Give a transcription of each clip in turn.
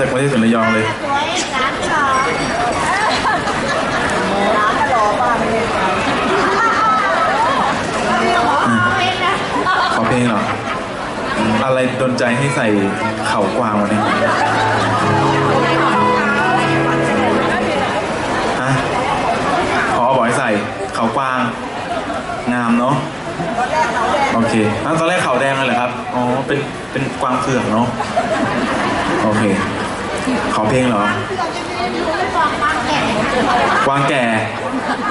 จากกรุงเทพถึงรยองเลยสวยสามเลยเป็นนะขอเพลงเหรอ อะไรดนใจให้ใส่เข่ากวางวันนี้ฮะอ๋อบอกให้ใส่เข่ากวาง งามเนาะโอเคตอนแรกเขาแดงเลยเหรอครับ อ๋อ เป็น เป็นกวางเผือกเนาะ โอเค ขอเพลงเหรอบอกบางแก่กวางแก่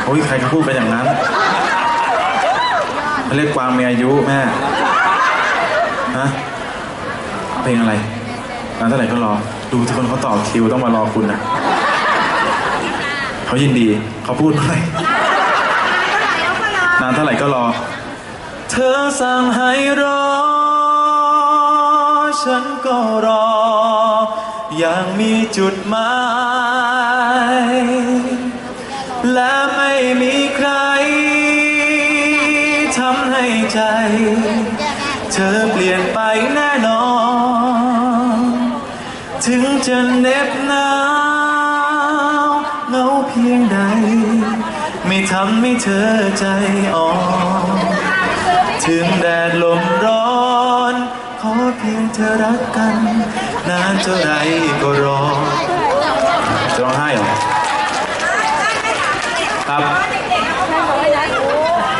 โอ้ยใครเขาพูดไปอย่างนั้นเขาเรียกกวางมีอายุแม่ฮะเพลงอะไรนานเท่าไหร่ก็รอ ดูทุกคนเขาต่อคิวต้องมารอคุณนะเขายินดีเขาพูดหน่อยนานเท่าไหร่ก็รอ เธอสั่งให้รอ มีจุดหมาย และไม่มีใครทำให้ใจ เธอเปลี่ยนไปแน่นอน ถึงจะเหน็บหนาวเหงาเพียงใด ไม่ทำให้เธอใจอ่อนถึงแดดลมร้อน ขอเพียงเธอรักกัน นานเท่าไรก็รอจะร้องไห้เหรอครับ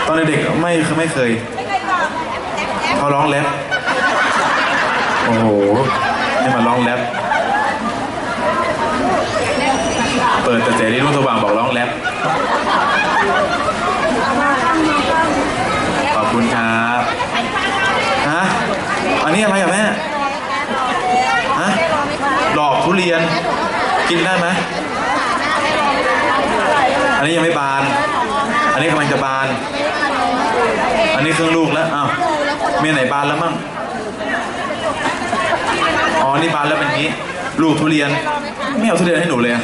ตอนเด็กๆไม่ไม่เคยเขาร้องแรปโอ้โหให้มาร้องแรปเปิดแต่เสรีรุ่งสว่างบอกร้องแรปขอบคุณครับ ฮะ อันนี้อะไรอะแม่ เรียน กินได้ไหมอันนี้ยังไม่บาน อันนี้กำลังจะบาน อันนี้เครื่องลูกแล้วอ้าวเมียไหนบานแล้วมั่งอ๋อนี่บานแล้วเป็นงี้ ลูกทุเรียน ไม่เอาทุเรียนให้หนูเลยอะ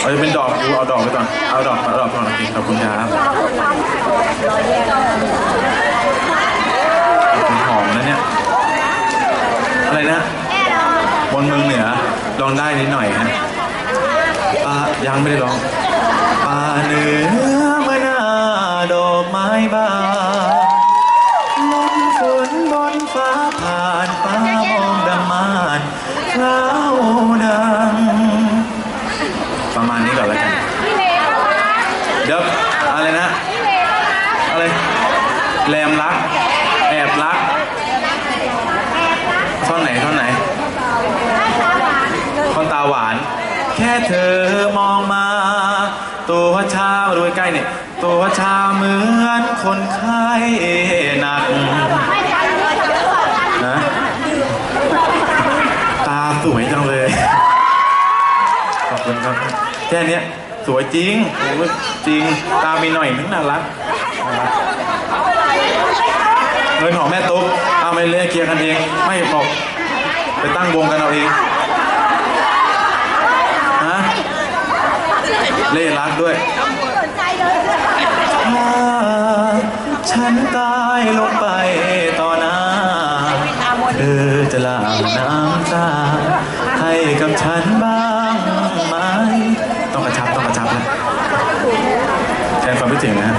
เอาจะเป็นดอกดูเอาดอกไปก่อน เอาดอกเอาดอกก่อนโอเคขอบคุณครับหอมนะเนี่ยอะไรนะบนเมืองเหนือ ลองได้นิดหน่อยฮะปลายังไม่ได้ลองปลาเหนือเมื่อหน้าดอกไม้บานลมฝนบนฟ้าผ่านฟ้ามองดังมานเท้าดัง ประมาณนี้ก่อนแล้วกันเดี๋ยวอะไรนะอะไรแรมรัก แอบรักท่อนไหนท่อนไหวาน แค่เธอมองมา ตัวชามาดูใกล้เนี่ยตัวชาเหมือนคนไข้หนักนะตาสวยจังเลย ขอบคุณครับแค่นี้สวยจริงจริงตามีหน่อยนึงน่ารักเงินของแม่ตุ๊กเอาไปเลยเคลียร์กันเอง ไม่บอกไปตั้งวงกันเอาเอง รักด้วยสนใจเลยถ้าฉันตายลงไปต่อหน้าเธอจะล้างน้ำตาให้กับฉันบ้างไหมต้องกระชับต้องกระชับนะแทนความคิดถึงนะ